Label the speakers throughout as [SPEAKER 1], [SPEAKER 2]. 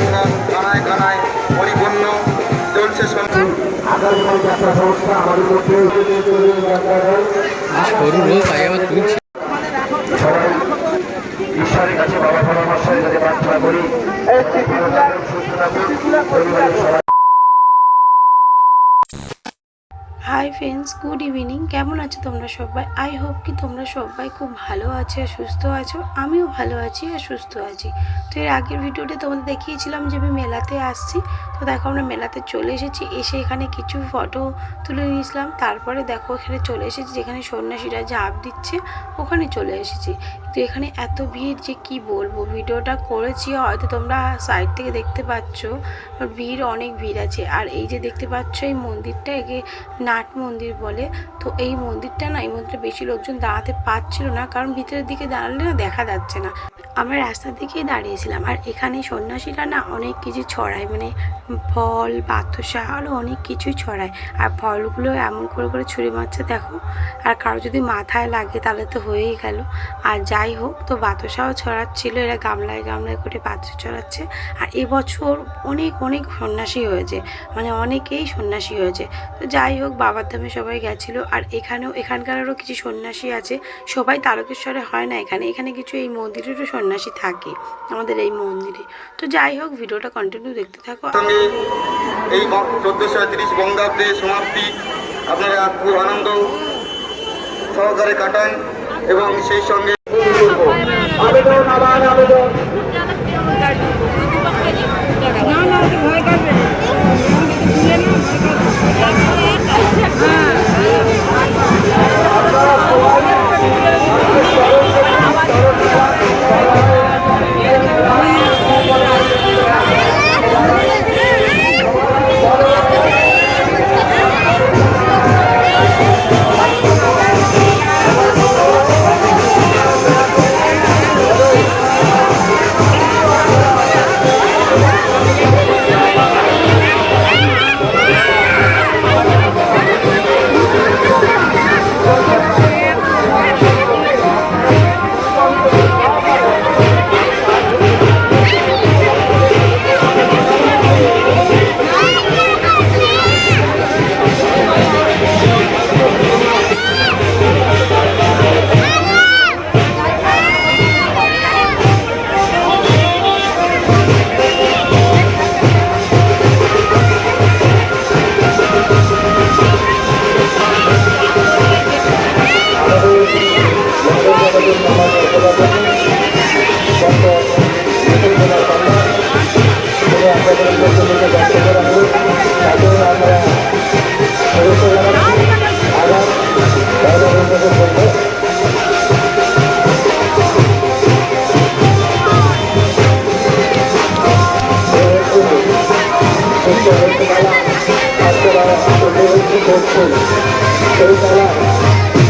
[SPEAKER 1] টাঙ্গাল কানায় কানায় পরিপূর্ণ চলছে
[SPEAKER 2] ঈশ্বরের কাছে বাবা পরামর্শের যদি প্রার্থনা করি। সুস্থ থাকুন
[SPEAKER 3] গুড ইভিনিং কেমন আছো তোমরা সবাই? আই হোপ কি তোমরা সবাই খুব ভালো আছো আর সুস্থ আছো। আমিও ভালো আছি আর সুস্থ আছি। তো এর আগের ভিডিওটা তোমাদের দেখিয়েছিলাম যে আমি মেলাতে আসছি। তো দেখো আমরা মেলাতে চলে এসেছি। এসে এখানে কিছু ফটো তুলে নিয়েছিলাম। তারপরে দেখো এখানে চলে এসেছি যেখানে সন্ন্যাসীরা ঝাঁপ দিচ্ছে, ওখানে চলে এসেছি। তো এখানে এত ভিড় যে কি বলব? ভিডিওটা করেছি হয়তো তোমরা সাইড থেকে দেখতে পাচ্ছ ভিড় অনেক ভিড় আছে। আর এই যে দেখতে পাচ্ছ এই মন্দিরটা, একে নাট মন্দির বলে। তো এই মন্দিরটা না, এই মন্দিরে বেশি লোকজন দাঁড়াতে পারছিল না, কারণ ভিতরের দিকে দাঁড়ালে না দেখা যাচ্ছে না। আমরা রাস্তার দিকেই দাঁড়িয়েছিলাম। আর এখানে সন্ন্যাসীরা না অনেক কিছু ছড়ায় মানে ফল বাতাসা আরও অনেক কিছুই ছড়ায়। আর ফলগুলো এমন করে করে ছুরি মারছে, দেখো। আর কারও যদি মাথায় লাগে তাহলে তো হয়েই গেল। আর যাই হোক, তো বাতাসাও ছড়াচ্ছিল, এরা গামলায় গামলায় করে বাতাসা ছড়াচ্ছে। আর এবছর অনেক অনেক সন্ন্যাসী হয়েছে মানে অনেকেই সন্ন্যাসী হয়েছে। তো যাই হোক, বাবার ধামে সবাই গেছিল। আর এখানেও এখানকারও কিছু সন্ন্যাসী আছে। সবাই তারকেশ্বরে হয় না এখানে। এখানে কিছু এই মন্দিরেরও সন্ন্যাসী থাকে আমাদের এই মন্দিরে। তো যাই হোক ভিডিওটা কন্টিনিউ দেখতে থাকো।
[SPEAKER 1] এই চোদ্দোশো তিরিশ বঙ্গাব্দে সমাপ্তি। আপনারা খুব আনন্দ সহকারে কাটান এবং সেই সঙ্গে
[SPEAKER 2] আবেদন আবার আবেদন। সেই তারা বিশেষ আকর্ষণ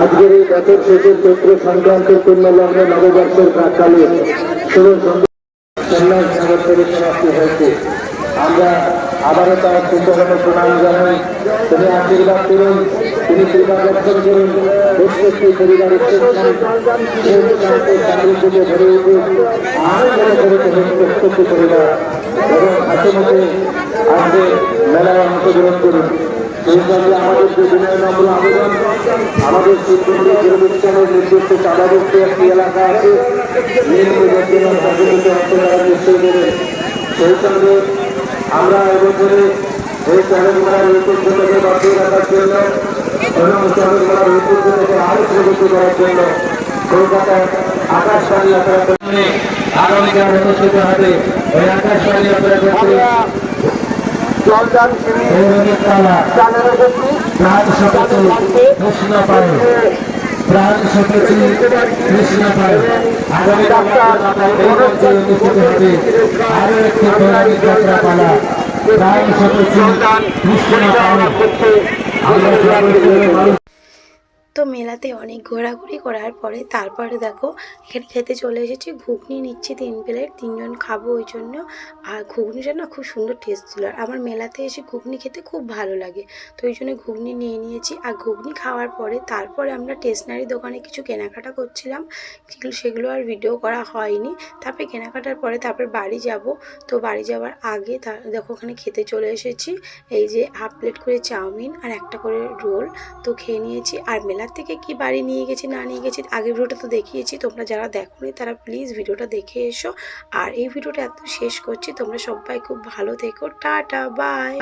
[SPEAKER 2] আজকের এই বছর শেষের চৈত্র সংক্রান্ত পূর্ণ লগ্নে নববর্ষের প্রাককালে শুভ সন্ন্যাস জগৎের সমাপ্তি হয়েছে। আমরা আবারও তার সুন্দরভাবে প্রণাম জানাই। তিনি আশীর্বাদ করুন, তিনি কৃপা দর্শন করুন, প্রত্যেকটি পরিবারের সুখ শান্তি ভরে উঠুক আরও যেন করে প্রত্যেকটি পরিবার এবং হাতে মুখে আজকে মেলায় অংশগ্রহণ করুন। সেই সঙ্গে আমাদের যে বিনয় নম্র আবেদন, আমাদের নির্দিষ্ট চাঁদাযুক্ত একটি এলাকা আছে সেই সঙ্গে আমরা এবছরে এই চালক মেলার ঐতিহ্যটাকে বাঁচিয়ে রাখার জন্য এবং চালক মেলার ঐতিহ্যটাকে আরও প্রগতি করার জন্য কলকাতায় আকাশবাণী আপনারা আগামীকাল অনুষ্ঠিত হবে। ওই আকাশবাণী আপনারা জলদান প্রাণ সকেছে কৃষ্ণ পায় প্রাণ সকেছে কৃষ্ণ পায় আগামীকাল অনুষ্ঠিত হবে আরও একটি পৌরাণিক যাত্রা পালা প্রাণ সকেছে কৃষ্ণ পায় আমরা
[SPEAKER 3] তো মেলাতে অনেক ঘোরাঘুরি করার পরে তারপরে দেখো, এখানে খেতে চলে এসেছি। ঘুগনি নিচ্ছি তিন প্লেট, তিনজন খাব ওই জন্য। আর ঘুগনিটা না খুব সুন্দর টেস্ট ছিল। আর আমার মেলাতে এসে ঘুগনি খেতে খুব ভালো লাগে। তো ওই জন্য ঘুগনি নিয়ে নিয়েছি। আর ঘুগনি খাওয়ার পরে তারপরে আমরা স্টেশনারি দোকানে কিছু কেনাকাটা করছিলাম। সেগুলো আর ভিডিও করা হয়নি। তারপরে কেনাকাটার পরে তারপর বাড়ি যাব। তো বাড়ি যাওয়ার আগে তা, দেখো ওখানে খেতে চলে এসেছি। এই যে হাফ প্লেট করে চাউমিন আর একটা করে রোল। তো খেয়ে নিয়েছি। আর মেলার থেকে কি বাড়ি নিয়ে গেছি, না নিয়ে গেছি, আগের ভিডিওটা তো দেখিয়েছি। তোমরা যারা দেখোনি তারা প্লিজ ভিডিওটা দেখে এসো। আর এই ভিডিওটা এত শেষ করছি, তোমরা সবাই খুব ভালো থেকো। Tata bye